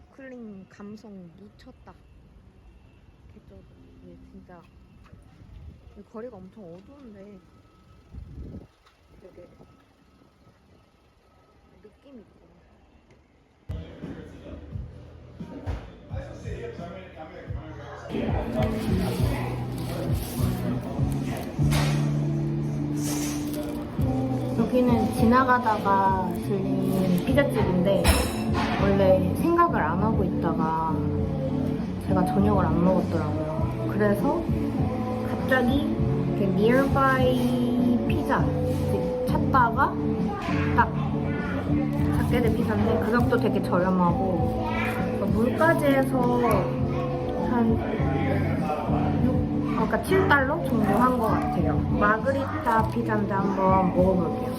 브루클린 감성 묻혔다. 개쩌다. 이게 진짜 이 거리가 엄청 어두운데 되게 느낌 있고. 여기는 지나가다가 들린 피자집인데 원래 생각을 안 하고 있다가 제가 저녁을 안 먹었더라고요. 그래서 갑자기 그 nearby 피자집 찾다가 딱 찾게 된 피자인데 가격도 되게 저렴하고 물까지 해서 한 6, 그러니까 7달러 정도 한 것 같아요. 마그리타 피자인데 한번 먹어볼게요.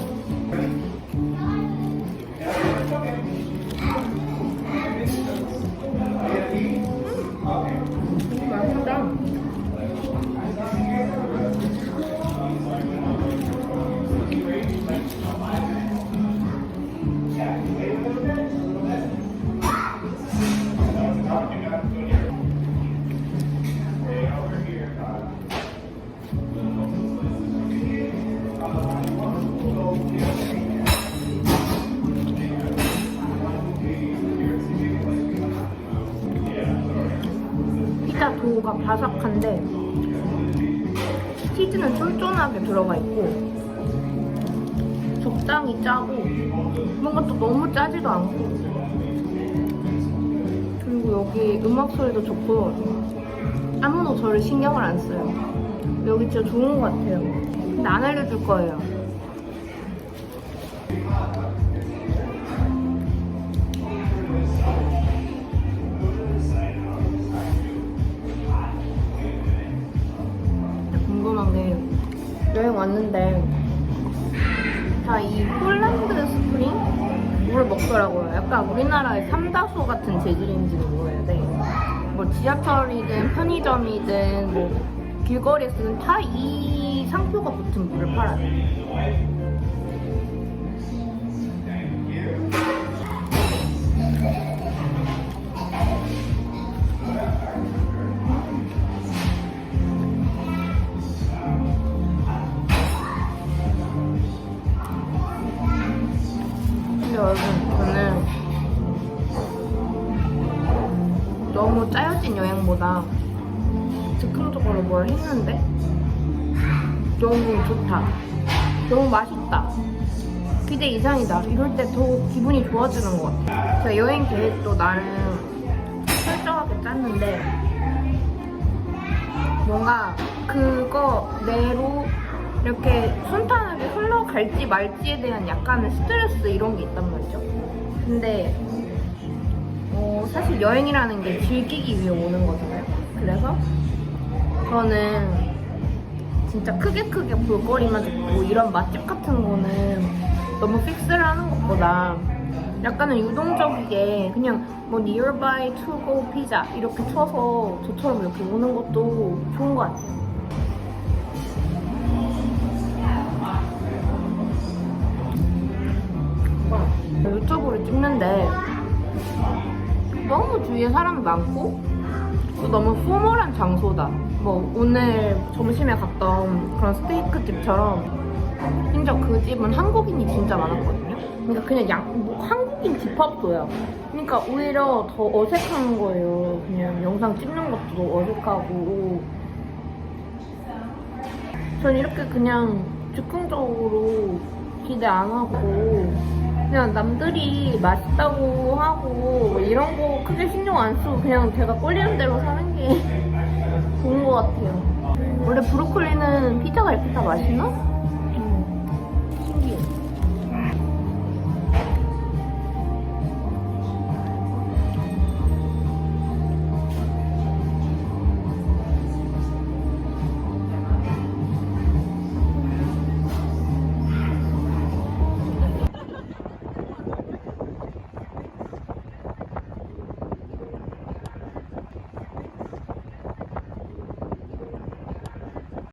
피자 도우가 바삭한데 치즈는 쫀쫀하게 들어가 있고 적당히 짜고 뭔가 또 너무 짜지도 않고 그리고 여기 음악 소리도 좋고 아무도 저를 신경을 안 써요. 여기 진짜 좋은 것 같아요. 근데 안 알려줄 거예요 왔는데 다 이 폴란드 스프링을 먹더라고요. 약간 우리나라의 삼다소 같은 재질인지는 모르는데 뭐 지하철이든 편의점이든 뭐 길거리에서는 다 이 상표가 붙은 물을 팔아요. 근데 여러분 저는 너무 짜여진 여행보다 즉흥적으로 뭘 했는데 너무 좋다. 너무 맛있다. 기대 이상이다. 이럴 때 더 기분이 좋아지는 것 같아. 제가 여행 계획도 나름 철저하게 짰는데 뭔가 그거 내로 이렇게 순탄하게 흘러갈지 말지에 대한 약간의 스트레스 이런 게 있단 말이죠. 근데 어, 사실 여행이라는 게 즐기기 위해 오는 거잖아요. 그래서 저는 진짜 크게 크게 볼거리만 잡고 이런 맛집 같은 거는 너무 픽스를 하는 것보다 약간은 유동적이게 그냥 뭐 nearby to go 피자 이렇게 쳐서 저처럼 이렇게 오는 것도 좋은 것 같아요. 찍는데 너무 주위에 사람이 많고 또 너무 포멀한 장소다. 뭐 오늘 점심에 갔던 그런 스테이크 집처럼 심지어 그 집은 한국인이 진짜 많았거든요. 그러니까 그냥 양, 뭐 한국인 집합소야. 그러니까 오히려 더 어색한 거예요. 그냥 영상 찍는 것도 어색하고. 전 이렇게 그냥 즉흥적으로 기대 안 하고 그냥 남들이 맛있다고 하고 뭐 이런 거 크게 신경 안 쓰고 그냥 제가 꼴리는 대로 사는 게 좋은 것 같아요. 원래 브로콜리는 피자가 이렇게 다 맛있나?